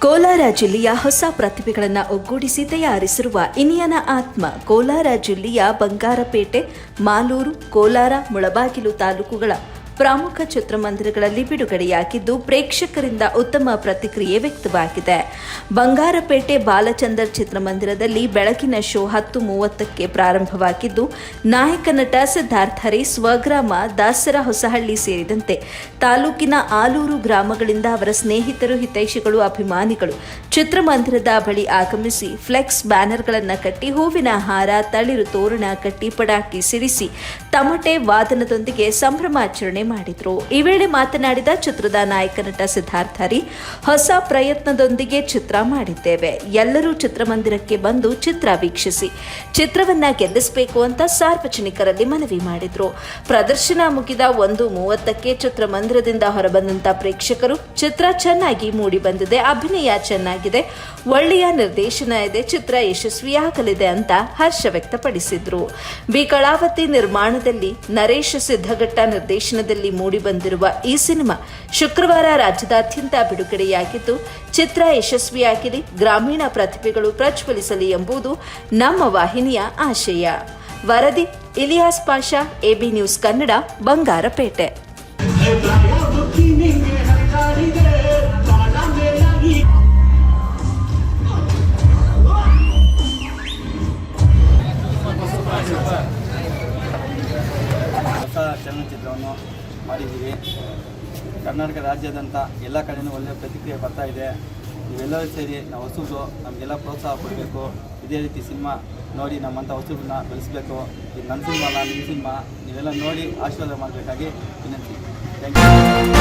ಕೋಲಾರ ಜಿಲ್ಲೆಯ ಹೊಸ ಪ್ರತಿಭೆಗಳನ್ನು ಒಗ್ಗೂಡಿಸಿ ತಯಾರಿಸಿರುವ ಇನಿಯನ ಆತ್ಮ ಕೋಲಾರ ಜಿಲ್ಲೆಯ ಬಂಗಾರಪೇಟೆ, ಮಾಲೂರು, ಕೋಲಾರ, ಮುಳಬಾಗಿಲು ತಾಲೂಕುಗಳ ಪ್ರಮುಖ ಚಿತ್ರಮಂದಿರಗಳಲ್ಲಿ ಬಿಡುಗಡೆಯಾಗಿದ್ದು ಪ್ರೇಕ್ಷಕರಿಂದ ಉತ್ತಮ ಪ್ರತಿಕ್ರಿಯೆ ವ್ಯಕ್ತವಾಗಿದೆ. ಬಂಗಾರಪೇಟೆ ಬಾಲಚಂದರ್ ಚಿತ್ರಮಂದಿರದಲ್ಲಿ ಬೆಳಕಿನ ಶೋ ಹತ್ತು ಮೂವತ್ತಕ್ಕೆ ಪ್ರಾರಂಭವಾಗಿದ್ದು, ನಾಯಕ ನಟ ಸಿದ್ಧಾರ್ಥ ಹರಿ ಸ್ವಗ್ರಾಮ ದಾಸರ ಹೊಸಹಳ್ಳಿ ಸೇರಿದಂತೆ ತಾಲೂಕಿನ ಆಲೂರು ಗ್ರಾಮಗಳಿಂದ ಅವರ ಸ್ನೇಹಿತರು, ಹಿತೈಷಿಗಳು, ಅಭಿಮಾನಿಗಳು ಚಿತ್ರಮಂದಿರದ ಬಳಿ ಆಗಮಿಸಿ ಫ್ಲೆಕ್ಸ್ ಬ್ಯಾನರ್ಗಳನ್ನು ಕಟ್ಟಿ, ಹೂವಿನ ಹಾರ, ತಳಿರು ತೋರಣ ಕಟ್ಟಿ ಪಡಾಕಿ ಸಿಡಿಸಿ ತಮಟೆ ವಾದನದೊಂದಿಗೆ ಸಂಭ್ರಮಾಚರಣೆ ಮಾಡಿದ್ರು. ಈ ವೇಳೆ ಮಾತನಾಡಿದ ಚಿತ್ರದ ನಾಯಕ ನಟ ಸಿದ್ಧಾರ್ಥ ಹರಿ, ಹೊಸ ಪ್ರಯತ್ನದೊಂದಿಗೆ ಚಿತ್ರ ಮಾಡಿದ್ದೇವೆ. ಎಲ್ಲರೂ ಚಿತ್ರಮಂದಿರಕ್ಕೆ ಬಂದು ಚಿತ್ರ ವೀಕ್ಷಿಸಿ. ಚಿತ್ರವನ್ನ ಗೆಲ್ಲಿಸಬೇಕು ಅಂತ ಸಾರ್ವಜನಿಕರಲ್ಲಿ ಮನವಿ ಮಾಡಿದ್ರು. ಪ್ರದರ್ಶನ ಮುಗಿದ ಒಂದು ಮೂವತ್ತಕ್ಕೆ ಚಿತ್ರಮಂದಿರದಿಂದ ಹೊರಬಂದಂತ ಪ್ರೇಕ್ಷಕರು, ಚಿತ್ರ ಚೆನ್ನಾಗಿ ಮೂಡಿ ಬಂದಿದೆ ಅಭಿನಯ ಚೆನ್ನಾಗಿದೆ, ಒಳ್ಳೆಯ ನಿರ್ದೇಶನ ಇದೆ, ಚಿತ್ರ ಯಶಸ್ವಿಯಾಗಲಿದೆ ಅಂತ ಹರ್ಷ ವ್ಯಕ್ತಪಡಿಸಿದ್ರು. ಬಿ ಕಳಾವತಿ ನಿರ್ಮಾಣದಲ್ಲಿ ನರೇಶ್ ಸಿದ್ದಘಟ್ಟ ನಿರ್ದೇಶನದಲ್ಲಿ ಮೂಡಿಬಂದಿರುವ ಈ ಸಿನಿಮಾ ಶುಕ್ರವಾರ ರಾಜ್ಯದಾದ್ಯಂತ ಬಿಡುಗಡೆಯಾಗಿದ್ದು, ಚಿತ್ರ ಯಶಸ್ವಿಯಾಗಲಿ ಗ್ರಾಮೀಣ ಪ್ರತಿಭೆಗಳು ಪ್ರಜ್ವಲಿಸಲಿ ಎಂಬುದು ನಮ್ಮ ವಾಹಿನಿಯ ಆಶಯ. ವರದಿ, ಇಲಿಯಾಸ್ ಪಾಷಾ, ಎಬಿ ನ್ಯೂಸ್ ಕನ್ನಡ, ಬಂಗಾರಪೇಟೆ. ಚಲನಚಿತ್ರವನ್ನು ಮಾಡಿದ್ದೀವಿ. ಕರ್ನಾಟಕ ರಾಜ್ಯಾದ್ಯಂತ ಎಲ್ಲ ಕಡೆಯೂ ಒಳ್ಳೆಯ ಪ್ರತಿಕ್ರಿಯೆ ಬರ್ತಾ ಇದೆ. ನೀವೆಲ್ಲರೂ ಸೇರಿ ನಾವು ಹೊಸಬ್ರು ನಮಗೆಲ್ಲ ಪ್ರೋತ್ಸಾಹ ಕೊಡಬೇಕು. ಇದೇ ರೀತಿ ಸಿನಿಮಾ ನೋಡಿ ನಮ್ಮಂಥ ಹೊಸಬ್ರನ್ನ ಬೆಳೆಸಬೇಕು. ಈ ನನ್ನ ಸಿನಿಮಾ ಅಲ್ಲ ನಿಮ್ಮ ಸಿನಿಮಾ, ನೀವೆಲ್ಲ ನೋಡಿ ಆಶೀರ್ವಾದ ಮಾಡಬೇಕಾಗಿ ವಿನಂತಿ. Thank you